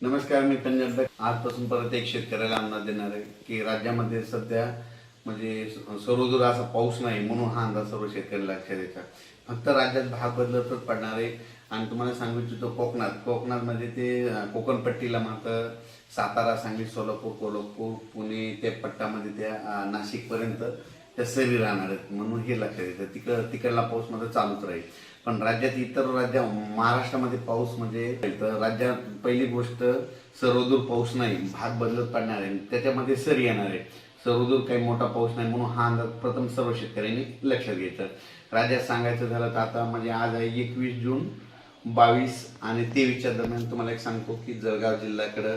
नमस्कार मी पंजाब आजपासून परत एक शेतकऱ्याला अंदाज देणार आहे की राज्यामध्ये सध्या म्हणजे सर्वदूर असा पाऊस नाही म्हणून हा अंदाज सर्व शेतकऱ्याला लक्षात येतात फक्त राज्यात भाग बदलतच पडणार आहे. आणि तुम्हाला सांगू इच्छितो कोकणात. कोकणात म्हणजे ते कोकणपट्टीला मात्र सातारा सांगली सोलापूर कोल्हापूर पुणे ते पट्टामध्ये त्या नाशिकपर्यंत त्या सरी राहणार आहेत. म्हणून हे लक्षात येतं. तिकड तिकडला पाऊस मात्र चालूच राहील. पण राज्यात इतर राज्या महाराष्ट्रामध्ये पाऊस म्हणजे तर राज्यात पहिली गोष्ट सर्वदूर पाऊस नाही. भाग बदलत पडणार आहे. त्याच्यामध्ये सरी येणार आहे. सर्वदूर काही मोठा पाऊस नाही म्हणून हा अंदाज प्रथम सर्व शेतकऱ्यांनी लक्षात घ्यायचं. राज्यात सांगायचं झालं तर आता म्हणजे आज आहे एकवीस जून बावीस आणि तेवीसच्या दरम्यान तुम्हाला एक सांगतो की जळगाव जिल्ह्याकडं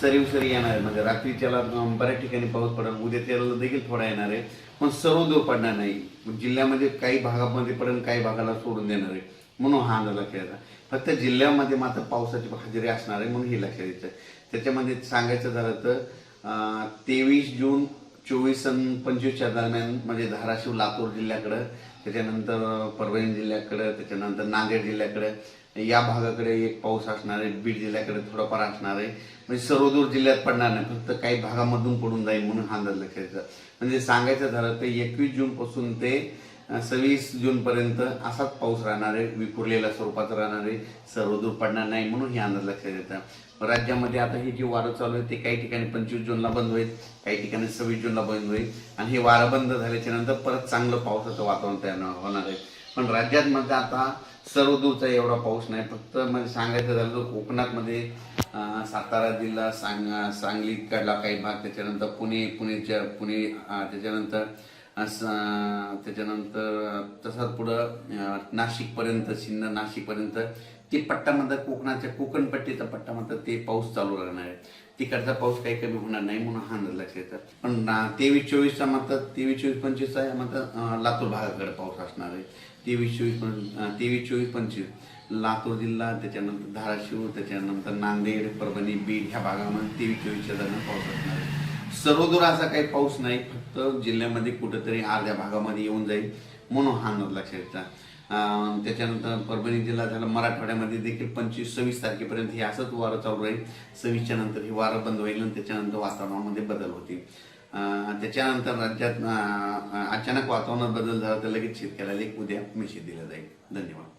सरीव सरी येणार आहे म्हणजे रात्रीच्याला त्याला बऱ्याच ठिकाणी पाऊस पडेल उद्या त्याला देखील थोडा येणार आहे. पण सर्व पडणार नाही. जिल्ह्यामध्ये काही भागामध्ये पडेल काही भागाला सोडून देणार आहे. म्हणून हा अंदाज लक्षात फक्त जिल्ह्यामध्ये मात्र पावसाची हजेरी असणार आहे म्हणून हे लक्षात येतं. त्याच्यामध्ये सांगायचं झालं तर तेवीस जून चोवीस आणि पंचवीसच्या दरम्यान म्हणजे धाराशिव लातूर जिल्ह्याकडं त्याच्यानंतर परभणी जिल्ह्याकडं त्याच्यानंतर नांदेड जिल्ह्याकडं या भागाकडे एक पाऊस असणार आहे बीड जिल्ह्याकडे थोडाफार असणार आहे. म्हणजे सर्वदूर जिल्ह्यात पडणार नाही फक्त काही भागामधून पडून जाईल म्हणून हा अंदाज लक्षात येतं. म्हणजे सांगायचं झालं तर एकवीस जून पासून ते सव्वीस जून पर्यंत असाच पाऊस राहणार आहे विखुरलेल्या स्वरूपात राहणार आहे सर्वदूर पडणार नाही म्हणून हे अंदाज लक्षात येतं. राज्यामध्ये आता ही जी वारं चालू आहे ते काही ठिकाणी पंचवीस जूनला बंद होईल काही ठिकाणी सव्वीस जूनला बंद होईल. आणि हे वारं बंद झाल्याच्यानंतर परत चांगलं पावसाचं वातावरण तयार होणार आहे. पण राज्यात म्हणजे आता सर्व दूरचा एवढा पाऊस नाही. फक्त म्हणजे सांगायचं झालं तर कोकणातमध्ये सातारा जिल्हा सांग सांगली कडला काही भाग त्याच्यानंतर पुणे पुणेच्या पुणे त्याच्यानंतर त्याच्यानंतर तसाच पुढं नाशिकपर्यंत सिन्नर नाशिकपर्यंत ते पट्टामध्ये कोकणाच्या कोकणपट्टीचा पट्टा म्हणतात ते पाऊस चालू राहणार आहे. तिकडचा पाऊस काही कमी होणार नाही म्हणून हा अंदाज लक्षात येतात पण तेवीस चोवीसचा म्हणतात तेवीस चोवीस पंचवीसचा आहे म्हणतात लातूर भागाकडे पाऊस असणार आहे. तेवीस चोवीस पं- तेवीस चोवीस पंचवीस लातूर जिल्हा त्याच्यानंतर धाराशिव त्याच्यानंतर नांदेड परभणी बीड ह्या भागामध्ये तेवीस चोवीसच्या दरम्यान पाऊस असणार आहे. सर्वदूर असा काही पाऊस नाही फक्त जिल्ह्यामध्ये कुठेतरी अर्ध्या भागामध्ये येऊन जाईल. म्हणून हा अंदाज लक्षात येतात त्याच्यानंतर परभणी जिल्हा झाला मराठवाड्यामध्ये देखील पंचवीस सव्वीस तारखेपर्यंत हे असंच वारं चालू राहील. सव्वीसच्या नंतर हे वारं बंद होईल आणि त्याच्यानंतर वातावरणामध्ये बदल होतील. त्याच्यानंतर राज्यात अचानक वातावरणात बदल झाला तर लगेच शेतकऱ्याला एक उद्या मेसेज दिला जाईल. धन्यवाद.